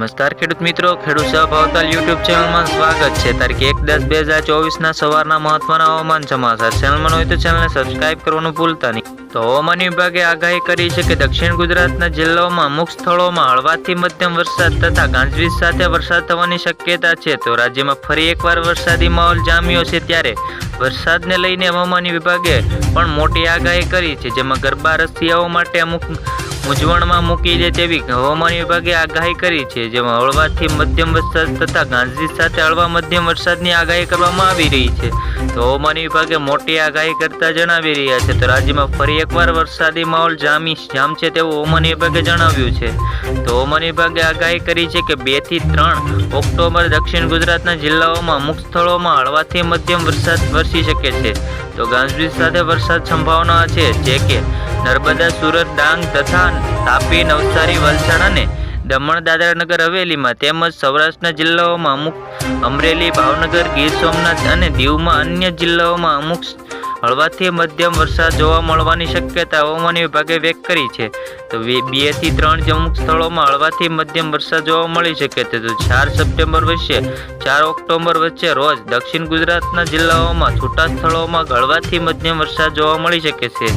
નમસ્કાર, ખેડૂત મિત્રો. ખેડૂત સહભાવતાલ યુટ્યુબ ચેનલમાં સ્વાગત છે. તારીખ એક દસ બે હજાર ચોવીસના સવારના મહત્વના હવામાન સમાચાર. ચેનલમાં હોય તો ચેનલને સબસ્ક્રાઇબ કરવાનું ભૂલતા નહીં. તો હવામાન વિભાગે આગાહી કરી છે કે દક્ષિણ ગુજરાતના જિલ્લાઓમાં અમુક સ્થળોમાં હળવાથી મધ્યમ વરસાદ તથા ગાંજવીજ સાથે વરસાદ થવાની શક્યતા છે. તો રાજ્યમાં ફરી એકવાર વરસાદી માહોલ જામ્યો છે ત્યારે વરસાદને લઈને હવામાન વિભાગે પણ મોટી આગાહી કરી છે. જેમાં ગરબા રસિયાઓ માટે અમુક મૂંઝવણમાં મૂકી દે તેવી હવામાન વિભાગે આગાહી કરી છે, જેમાં હળવાથી મધ્યમ વરસાદ તથા ગાજવીજ સાથે હળવા મધ્યમ વરસાદની આગાહી કરવામાં આવી રહી છે. તો હવામાન વિભાગે મોટી આગાહી કરતા જણાવી રહ્યા છે. તો રાજ્યમાં ફરી એકવાર વરસાદી માહોલ જામી જામશે તેવું હવામાન વિભાગે જણાવ્યું છે. તો હવામાન વિભાગે આગાહી કરી છે કે બેથી ત્રણ ઓક્ટોબર દક્ષિણ ગુજરાતના જિલ્લાઓમાં અમુક સ્થળોમાં હળવાથી મધ્યમ વરસાદ વરસી શકે છે. તો ગાંધીજી સાથે વરસાદ સંભાવના છે, જે કે નર્મદા, સુરત, ડાંગ તથા તાપી, નવસારી, વલસાડ અને દમણ દાદરા નગર હવેલીમાં તેમજ સૌરાષ્ટ્રના જિલ્લાઓમાં અમુક અમરેલી, ભાવનગર, ગીર સોમનાથ અને દીવમાં અન્ય જિલ્લાઓમાં અમુક હળવાથી મધ્યમ વરસાદ જોવા મળવાની શક્યતા હવામાન વિભાગે વ્યક્ત કરી છે. તો બેથી ત્રણ અમુક સ્થળોમાં હળવાથી મધ્યમ વરસાદ જોવા મળી શકે છે. તો ચાર સપ્ટેમ્બર વચ્ચે, ચાર ઓક્ટોબર વચ્ચે રોજ દક્ષિણ ગુજરાતના જિલ્લાઓમાં છૂટા સ્થળોમાં હળવાથી મધ્યમ વરસાદ જોવા મળી શકે છે.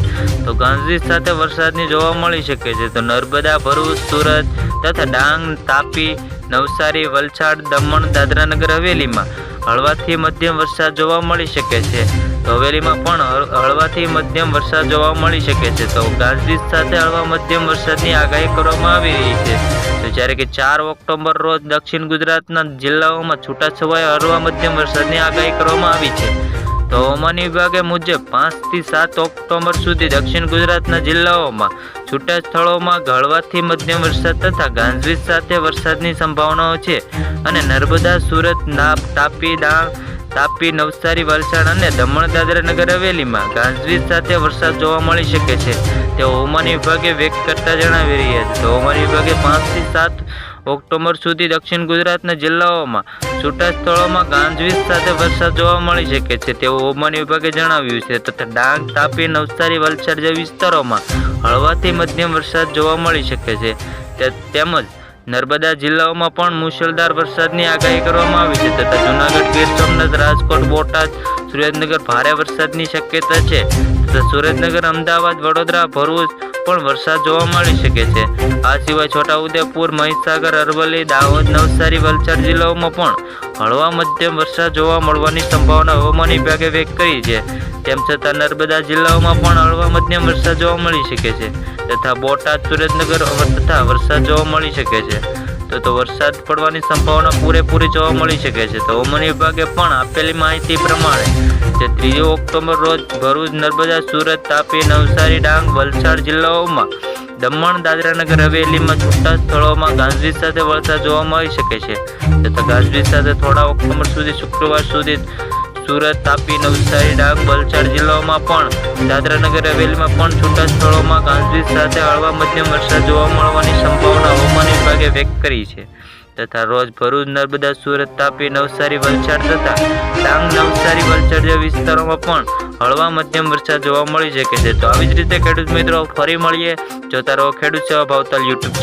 તો ગાંધી સાથે વરસાદની જોવા મળી શકે છે. તો નર્મદા, ભરૂચ, સુરત તથા ડાંગ, તાપી, નવસારી, વલસાડ, દમણ દાદરાનગર હવેલીમાં હળવાથી મધ્યમ વરસાદ જોવા મળી શકે છે. તો હવેલીમાં પણ હળ- હળવાથી મધ્યમ વરસાદ જોવા મળી શકે છે. તો ગાજવીજ સાથે હળવા મધ્યમ વરસાદની આગાહી કરવામાં આવી રહી છે. જ્યારે કે ચાર ઓક્ટોબર રોજ દક્ષિણ ગુજરાતના જિલ્લાઓમાં છૂટાછવાયા હળવા મધ્યમ વરસાદની આગાહી કરવામાં આવી છે. તો હવામાન વિભાગે મુજબ પાંચથી સાત ઓક્ટોબર સુધી દક્ષિણ ગુજરાતના જિલ્લાઓમાં છૂટા સ્થળોમાં હળવાથી મધ્યમ વરસાદ તથા ગાંધીજ સાથે વરસાદની સંભાવનાઓ છે. અને નર્મદા, સુરત, નાપ, તાપી, ડાંગ તાપી, નવસારી, વલસાડ અને દમણ દાદરા નગર હવેલીમાં ગાજવીજ સાથે વરસાદ જોવા મળી શકે છે. તે હવામાન વિભાગે વ્યક્ત કરતા જણાવી રહ્યા છે. તો હવામાન વિભાગે પાંચથી સાત ઓક્ટોબર સુધી દક્ષિણ ગુજરાતના જિલ્લાઓમાં છૂટા સ્થળોમાં ગાંજવીજ સાથે વરસાદ જોવા મળી શકે છે. તેવું હવામાન વિભાગે જણાવ્યું છે તથા ડાંગ, તાપી, નવસારી, વલસાડ જેવા વિસ્તારોમાં હળવાથી મધ્યમ વરસાદ જોવા મળી શકે છે. તેમજ નર્મદા જિલ્લાઓમાં પણ મુશળધાર વરસાદની આગાહી કરવામાં આવી છે, તથા જૂનાગઢ, ગીર સોમનાથ, રાજકોટ, બોટાદ, સુરેન્દ્રનગર ભારે વરસાદની શક્યતા છે, તથા સુરેન્દ્રનગર, અમદાવાદ, વડોદરા, ભરૂચ પણ વરસાદ જોવા મળી શકે છે. આ સિવાય છોટાઉદેપુર, મહીસાગર, અરવલ્લી, દાહોદ, નવસારી, વલસાડ જિલ્લાઓમાં પણ હળવા મધ્યમ વરસાદ જોવા મળવાની સંભાવના હવામાન વિભાગે વ્યક્ત કરી છે. તેમ છતાં નર્મદા જિલ્લાઓમાં પણ હળવા મધ્યમ વરસાદ જોવા મળી શકે છે. તથા બોટાદ, સુરેન્દ્રનગર તથા વરસાદ જોવા મળી શકે છે. તો તો વરસાદ પડવાની સંભાવના પૂરેપૂરી જોવા મળી શકે છે. તો હવામાન વિભાગે પણ આપેલી માહિતી પ્રમાણે જે ત્રીજી ઓક્ટોબર રોજ ભરૂચ, નર્મદા, સુરત, તાપી, નવસારી, ડાંગ, વલસાડ જિલ્લાઓમાં દમણ, દાદરાનગર હવેલીમાં છૂટા સ્થળોમાં ગાજવીજ સાથે વરસાદ જોવા મળી શકે છે. તથા ગાજવીજ સાથે થોડા ઓક્ટોબર સુધી, શુક્રવાર સુધી સુરત તાપી, નવસારી, ડાંગ વલસાડ જિલ્લાઓમાં પણ દાદરાનગર હવેલીમાં પણ છૂટા સ્થળોમાં ગાજવીજ સાથે હળવા મધ્યમ વરસાદ જોવા મળવાની સંભાવના હવામાન વિભાગે વ્યક્ત કરી છે. તથા રોજ ભરૂચ, નર્મદા, સુરત તાપી, નવસારી, વલસાડ તથા ડાંગ, નવસારી, વલસાડ જેવા વિસ્તારોમાં પણ હળવા મધ્યમ વરસાદ જોવા મળી શકે છે. તો આવી જ રીતે ખેડૂત મિત્રો, ફરી મળીએ. જોતા રહો ખેડૂત સેવા ભાવતાલ યુટ્યુબ